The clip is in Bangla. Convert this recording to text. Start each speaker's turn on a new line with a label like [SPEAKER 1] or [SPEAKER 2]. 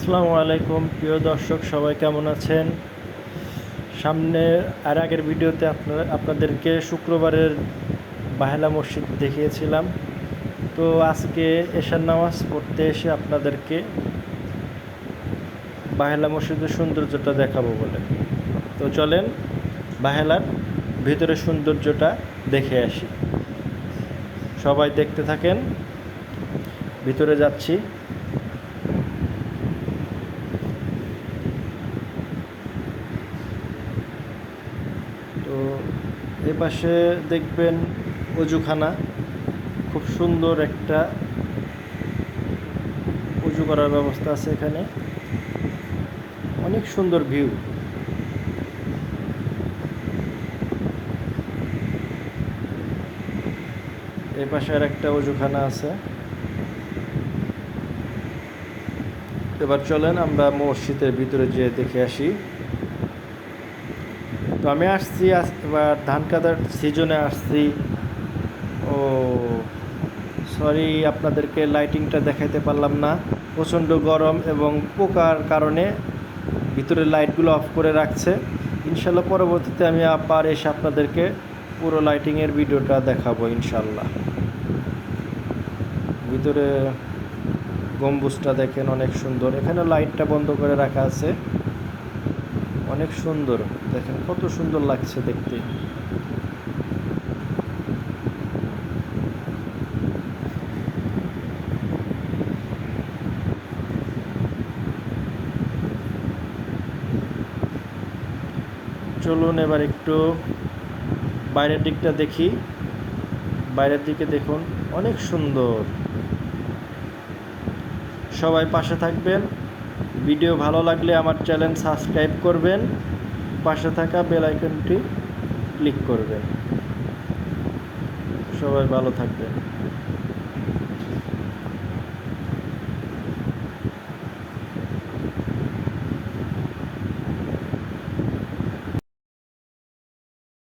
[SPEAKER 1] আসসালামু আলাইকুম, প্রিয় দর্শক, সবাই কেমন আছেন? সামনে আর আগের ভিডিওতে আপনারা আপনাদেরকে শুক্রবারের বাহেলা মসজিদ দেখিয়েছিলাম। তো আজকে এশার নামাজ পড়তে এসে আপনাদেরকে বাহেলা মসজিদের সৌন্দর্যটা দেখাবো বলে। তো চলেন বাহেলার ভিতরে সৌন্দর্যটা দেখে আসি। সবাই দেখতে থাকেন। ভিতরে যাচ্ছি। তো এ পাশে দেখবেন অজুখানা। খুব সুন্দর একটা উজু করার ব্যবস্থা আছে এখানে। অনেক সুন্দর ভিউ। এ পাশে আর একটা অজুখানা আছে। এবার চলেন আমরা মসজিদের ভিতরে যেয়ে দেখে আসি। তো আমি আসছি এবার ধান কাটার সিজনে আসছি। ও সরি আপনাদেরকে লাইটিংটা দেখাইতে পারলাম না। প্রচণ্ড গরম এবং পোকার কারণে ভিতরে লাইটগুলো অফ করে রাখছে। ইনশাল্লাহ পরবর্তীতে আমি আবার এসে আপনাদেরকে পুরো লাইটিংয়ের ভিডিওটা দেখাবো, ইনশাল্লাহ। ভিতরে গম্বুজটা দেখেন অনেক সুন্দর। এখানে লাইটটা বন্ধ করে রাখা আছে। অনেক সুন্দর। দেখেন কত সুন্দর লাগছে দেখতে। চলুন এবার একটু বাইরের দিকটা দেখি। বাইরের দিকে দেখুন, অনেক সুন্দর। সবাই পাশে থাকবেন। ভিডিও ভালো লাগলে আমার চ্যানেল সাবস্ক্রাইব করবেন, পাশে থাকা বেল আইকনটি ক্লিক করবেন। সবাই ভালো থাকবেন।